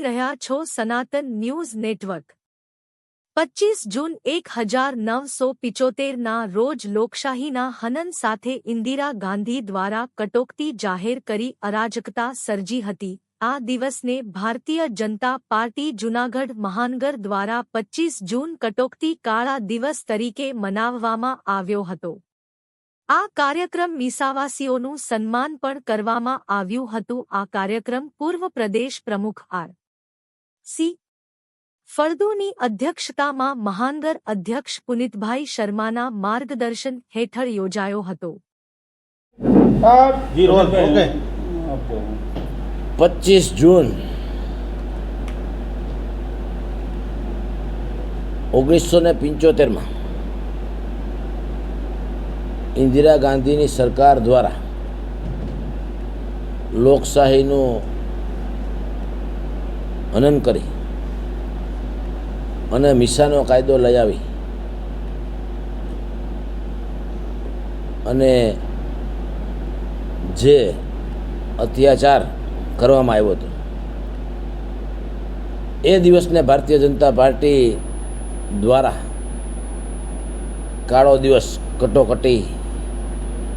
રહ્યા છો સનાતન ન્યૂઝ નેટવર્ક. પચીસ જૂન એક હજાર નવસો પિચોતેરના રોજ લોકશાહીના હનન સાથે ઇન્દિરા ગાંધી દ્વારા કટોકટી જાહેર કરી અરાજકતા સર્જી હતી. આ દિવસને ભારતીય જનતા પાર્ટી જૂનાગઢ મહાનગર દ્વારા પચીસ જૂન કટોકટી કાળા દિવસ તરીકે મનાવવામાં આવ્યો હતો. આ કાર્યક્રમ મીસાવાસીઓનું સન્માન પણ કરવામાં આવ્યું હતું. આ કાર્યક્રમ પૂર્વ પ્રદેશ પ્રમુખ આર. સી. ફળદુની અધ્યક્ષતામાં મહાનગર અધ્યક્ષ પુનિતભાઈ શર્માના માર્ગદર્શન હેઠળ યોજાયો હતો. પચીસ જૂન ઓગણીસો ને પંચોતેરમાં ઇન્દિરા ગાંધીની સરકાર દ્વારા લોકશાહીનું હનન કરી અને મિસાનો કાયદો લઈ આવી અને જે અત્યાચાર કરવામાં આવ્યો હતો, એ દિવસને ભારતીય જનતા પાર્ટી દ્વારા કાળો દિવસ કટોકટી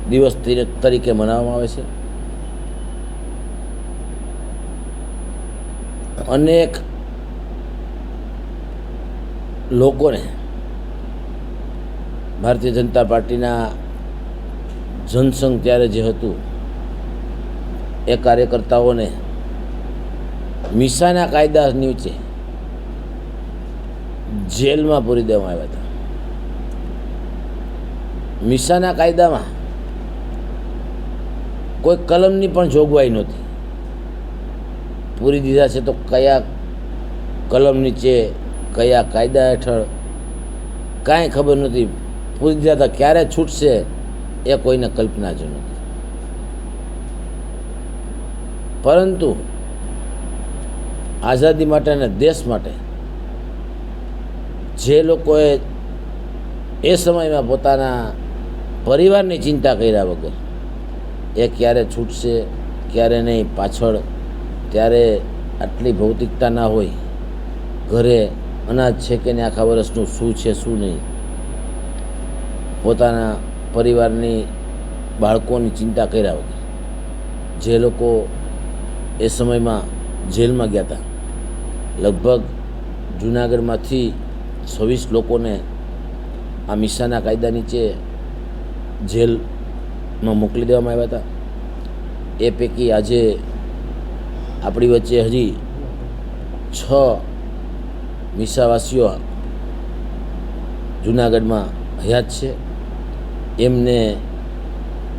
દિવસ તરીકે મનાવવામાં આવે છે. અનેક લોકોને ભારતીય જનતા પાર્ટીના જનસંઘ ત્યારે જે હતું, એ કાર્યકર્તાઓને મિસાના કાયદા નીચે જેલમાં પૂરી દેવામાં આવ્યા હતા. મિસાના કાયદામાં કોઈ કલમની પણ જોગવાઈ નહોતી. પૂરી દીધા છે તો કયા કલમ નીચે, કયા કાયદા હેઠળ? કાંઈ ખબર નહોતી. પૂરી દીધા હતા ક્યારે છૂટશે એ કોઈને કલ્પના જ નહોતી. પરંતુ આઝાદી માટે અને દેશ માટે જે લોકોએ એ સમયમાં પોતાના પરિવારની ચિંતા કર્યા વગર એ ક્યારે છૂટશે, ક્યારે નહીં, પાછળ ત્યારે આટલી ભૌતિકતા ના હોય. ઘરે અનાજ છે કે નહીં, આખા વર્ષનું શું છે, શું નહીં. પોતાના પરિવારની બાળકોની ચિંતા કર્યા વગર. જે લોકો એ સમયમાં જેલમાં ગયા હતા લગભગ જુનાગઢમાંથી છવ્વીસ લોકોને આ મિસાના કાયદા નીચે જેલમાં મોકલી દેવામાં આવ્યા હતા. એ પૈકી આજે આપણી વચ્ચે હજી છ મિસાવાસીઓ જુનાગઢમાં હયાત છે. એમને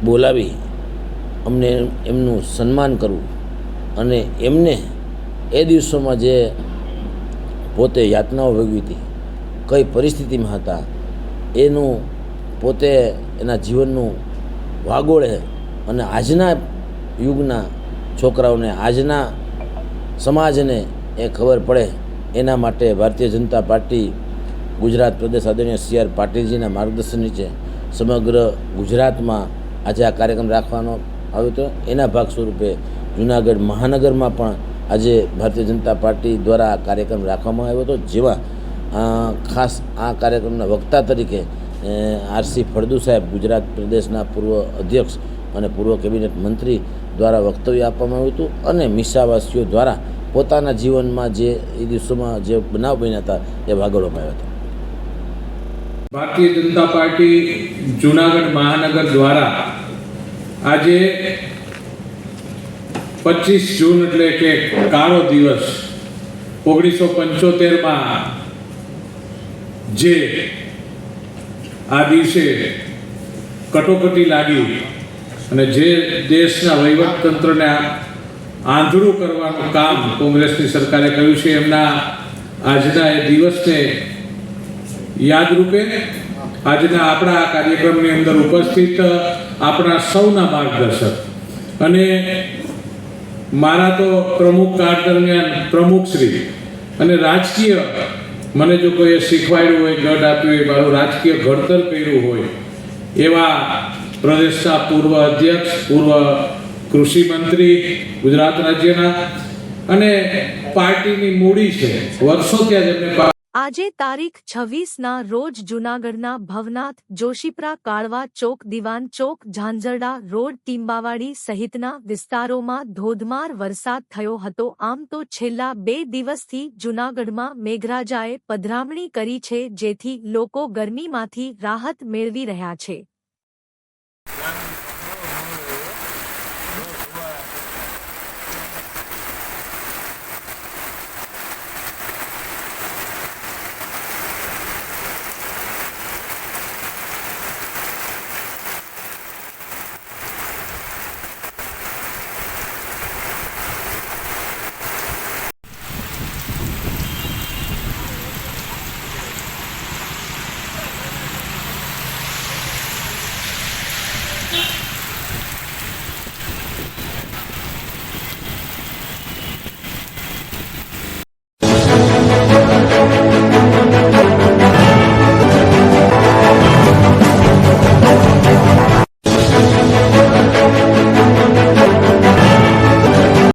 બોલાવી અમને એમનું સન્માન કરવું અને એમને એ દિવસોમાં જે પોતે યાતનાઓ ભોગવી હતી, કઈ પરિસ્થિતિમાં હતા, એનું પોતે એના જીવનનું વાગોળે અને આજના યુગના છોકરાઓને, આજના સમાજને એ ખબર પડે. એના માટે ભારતીય જનતા પાર્ટી, ગુજરાત પ્રદેશ આદરણીય સી આર પાટીલજીના માર્ગદર્શન નીચે સમગ્ર ગુજરાતમાં આજે આ કાર્યક્રમ રાખવાનો આવ્યો હતો. એના ભાગ સ્વરૂપે જુનાગઢ મહાનગરમાં પણ આજે ભારતીય જનતા પાર્ટી દ્વારા આ કાર્યક્રમ રાખવામાં આવ્યો હતો. જેમાં ખાસ આ કાર્યક્રમના વક્તા તરીકે આરસી ફળદુ સાહેબ, ગુજરાત પ્રદેશના પૂર્વ અધ્યક્ષ અને પૂર્વ કેબિનેટ મંત્રી દ્વારા વક્તવ્ય આપવામાં આવ્યું હતું અને મિસાવાસીઓ દ્વારા પોતાના જીવનમાં જે એ દિવસોમાં જે બનાવ બન્યા હતા એ વાગડવામાં આવ્યા હતા. ભારતીય જનતા પાર્ટી જુનાગઢ મહાનગર દ્વારા આજે પચીસ જૂન એટલે કે કાળો દિવસ ઓગણીસો પંચોતેરમાં જે આ દિવસે કટોકટી લાગી અને જે દેશના વહીવટ તંત્રને આંધળું કરવાનું કામ કોંગ્રેસની સરકારે કર્યું છે, એમના આજના એ દિવસને યાદરૂપે આજના આપણા આ કાર્યક્રમની અંદર ઉપસ્થિત આપણા સૌના માર્ગદર્શક. અને મારા તો પ્રમુખ કાળ દરમિયાન પ્રમુખશ્રી અને રાજકીય મને જો કોઈએ શીખવાડ્યું હોય, ગઢ આપ્યું હોય, મારું રાજકીય ઘડતર કર્યું હોય, એવા પ્રદેશના પૂર્વ અધ્યક્ષ, પૂર્વ કૃષિ મંત્રી, ગુજરાત રાજ્યના અને પાર્ટીની મૂડી છે. વર્ષો ત્યાં જેમને આજે તારીખ છવ્વીસના રોજ જૂનાગઢના ભવનાથ જોશીપરા કાળવા ચોક, દિવાન ચોક, ઝાંઝરડા રોડ, ટીંબાવાડી સહિતના વિસ્તારોમાં ધોધમાર વરસાદ થયો હતો. આમ તો છેલ્લા બે દિવસથી જૂનાગઢમાં મેઘરાજાએ પધરામણી કરી છે, જેથી લોકો ગરમીમાંથી રાહત મેળવી રહ્યા છે.